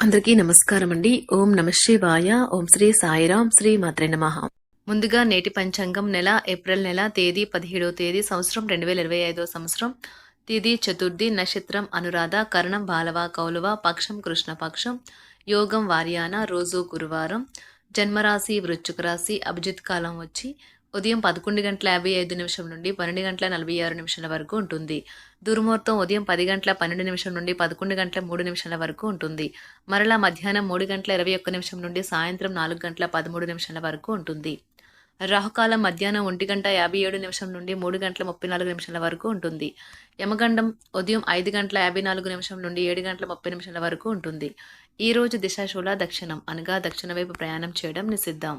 అందరికీ నమస్కారం అండి ఓం నమ శివాయ. ఓం శ్రీ సాయిరాం శ్రీ మాత్రే నమః. ముందుగా నేటి పంచాంగం నెల ఏప్రిల్ నెల తేదీ పదిహేడవ తేదీ సంవత్సరం రెండు వేల ఇరవై ఐదో సంవత్సరం. తిథి చతుర్థి నక్షత్రం అనురాధ కరణం బాలవ కౌలవ పక్షం కృష్ణపక్షం యోగం వార్యాన రోజు గురువారం. జన్మరాశి వృశ్చిక రాశి అభిజిత్ కాలం వచ్చి ఉదయం పదకొండు గంటల యాభై ఐదు నిమిషం నుండి పన్నెండు గంటల నలభై ఆరు నిమిషాల వరకు ఉంటుంది. దుర్ముహూర్తం ఉదయం పది గంటల పన్నెండు నిమిషం నుండి పదకొండు గంటల మూడు నిమిషాల వరకు ఉంటుంది. మరలా మధ్యాహ్నం మూడు గంటల ఇరవై ఒక్క నిమిషం నుండి సాయంత్రం నాలుగు గంటల పదమూడు నిమిషాల వరకు ఉంటుంది. రాహుకాలం మధ్యాహ్నం ఒంటి గంట యాభై ఏడు నిమిషం నుండి మూడు గంటల ముప్పై నాలుగు నిమిషాల వరకు ఉంటుంది. యమగండం ఉదయం ఐదు గంటల యాభై నాలుగు నిమిషం నుండి ఏడు గంటల ముప్పై నిమిషాల వరకు ఉంటుంది. ఈరోజు దిశాశూల దక్షిణం అనగా దక్షిణ వైపు ప్రయాణం చేయడం నిషిద్దాం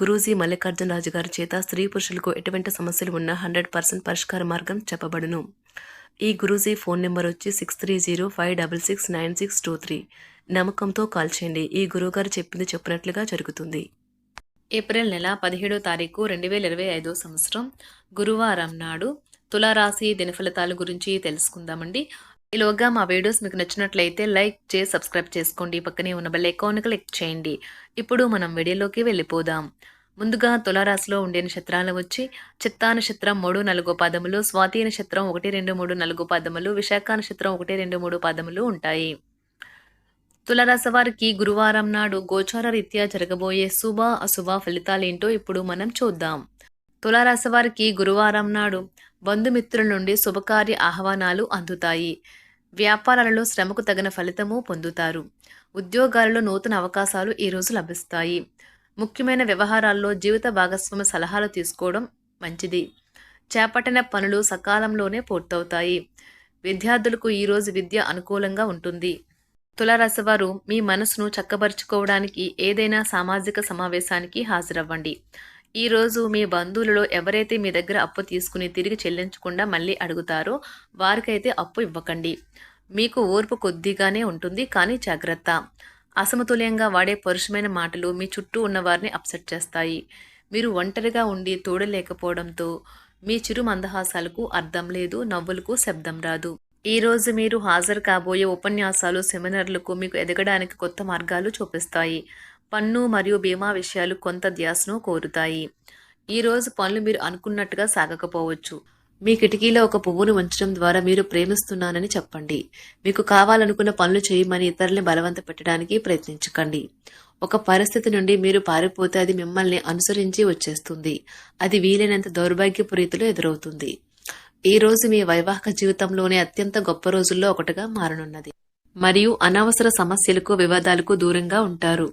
గురూజీ మల్లికార్జున రాజు గారి చేత స్త్రీ పురుషులకు ఎటువంటి సమస్యలు ఉన్నా హండ్రెడ్ పర్సెంట్ పరిష్కార మార్గం చెప్పబడును. ఈ గురూజీ ఫోన్ నెంబర్ వచ్చి six three zero five double six nine six two three. నమ్మకంతో కాల్ చేయండి. ఈ గురువుగారు చెప్పింది చెప్పినట్లుగా జరుగుతుంది. ఏప్రిల్ నెల పదిహేడో తారీఖు రెండు వేల ఇరవై ఐదో సంవత్సరం గురువారం నాడు తులారాశి దినఫలితాల గురించి తెలుసుకుందామండి. ఈలోగా మా వీడియోస్ మీకు నచ్చినట్లయితే లైక్ చేసి సబ్స్క్రైబ్ చేసుకోండి. పక్కనే ఉన్న బెల్ ఐకాన్ క్లిక్ చేయండి. ఇప్పుడు మనం వీడియోలోకి వెళ్ళిపోదాం. ముందుగా తులారాశిలో ఉండే నక్షత్రాలు వచ్చి చిత్తా నక్షత్రం మూడు నలుగో పాదములు స్వాతి నక్షత్రం ఒకటి రెండు మూడు నలుగో పాదములు విశాఖ నక్షత్రం ఒకటి రెండు మూడు పాదములు ఉంటాయి. తులరాశి వారికి గురువారం నాడు గోచార రీత్యా జరగబోయే శుభ అశుభ ఫలితాలేంటో ఇప్పుడు మనం చూద్దాం. తులారాశి వారికి గురువారం నాడు బంధుమిత్రుల నుండి శుభకార్య ఆహ్వానాలు అందుతాయి. వ్యాపారాలలో శ్రమకు తగిన ఫలితము పొందుతారు. ఉద్యోగాలలో నూతన అవకాశాలు ఈరోజు లభిస్తాయి. ముఖ్యమైన వ్యవహారాల్లో జీవిత భాగస్వామి సలహాలు తీసుకోవడం మంచిది. చేపట్టిన పనులు సకాలంలోనే పూర్తవుతాయి. విద్యార్థులకు ఈరోజు విద్య అనుకూలంగా ఉంటుంది. తులారాశివారు మీ మనసును చక్కబరుచుకోవడానికి ఏదైనా సామాజిక సమావేశానికి హాజరవ్వండి. ఈరోజు మీ బంధువులలో ఎవరైతే మీ దగ్గర అప్పు తీసుకుని తిరిగి చెల్లించకుండా మళ్ళీ అడుగుతారో వారికైతే అప్పు ఇవ్వకండి. మీకు ఓర్పు కొద్దిగానే ఉంటుంది కానీ జాగ్రత్త. అసమతుల్యంగా వాడే పరుషమైన మాటలు మీ చుట్టూ ఉన్న వారిని అప్సెట్ చేస్తాయి. మీరు ఒంటరిగా ఉండి తోడలేకపోవడంతో మీ చిరు మందహాసాలకు అర్థం లేదు నవ్వులకు శబ్దం రాదు. ఈ రోజు మీరు హాజరు కాబోయే ఉపన్యాసాలు సెమినార్లకు మీకు ఎదగడానికి కొత్త మార్గాలు చూపిస్తాయి. పన్ను మరియు బీమా విషయాలు కొంత ధ్యాసను కోరుతాయి. ఈ రోజు పనులు మీరు అనుకున్నట్టుగా సాగకపోవచ్చు. మీ కిటికీలో ఒక పువ్వును ఉంచడం ద్వారా మీరు ప్రేమిస్తున్నానని చెప్పండి. మీకు కావాలనుకున్న పనులు చేయమని ఇతరుల్ని బలవంత పెట్టడానికి ప్రయత్నించకండి. ఒక పరిస్థితి నుండి మీరు పారిపోతే అది మిమ్మల్ని అనుసరించి వచ్చేస్తుంది. అది వీలైనంత దౌర్భాగ్యపు రీతిలో ఎదురవుతుంది. ఈ రోజు మీ వైవాహిక జీవితంలోనే అత్యంత గొప్ప రోజుల్లో ఒకటిగా మారనున్నది. మరియు అనవసర సమస్యలకు వివాదాలకు దూరంగా ఉంటారు.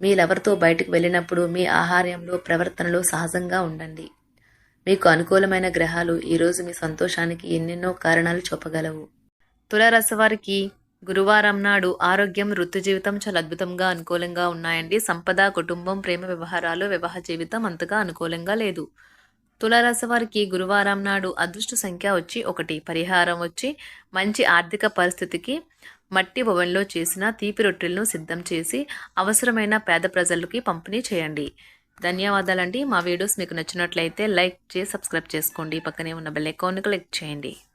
మీ లవర్తో బయటకు వెళ్ళినప్పుడు మీ ఆహార్యంలో ప్రవర్తనలో సహజంగా ఉండండి. మీకు అనుకూలమైన గ్రహాలు ఈరోజు మీ సంతోషానికి ఎన్నెన్నో కారణాలు చూపగలవు. తులారాశి వారికి గురువారం నాడు ఆరోగ్యం వృత్తి జీవితం చాలా అద్భుతంగా అనుకూలంగా ఉన్నాయండి. సంపద కుటుంబం ప్రేమ వ్యవహారాలు వివాహ జీవితం అంతగా అనుకూలంగా లేదు. తులారాశి వారికి గురువారం నాడు అదృష్ట సంఖ్య వచ్చి ఒకటి. పరిహారం వచ్చి మంచి ఆర్థిక పరిస్థితికి మట్టి ఓవెన్లో చేసిన తీపి రొట్టెలను సిద్ధం చేసి అవసరమైన పేద ప్రజలకి పంపిణీ చేయండి. ధన్యవాదాలండి. మా వీడియోస్ మీకు నచ్చినట్లయితే లైక్ చేసి సబ్స్క్రైబ్ చేసుకోండి. పక్కనే ఉన్న బెల్ ఐకాన్ను క్లిక్ చేయండి.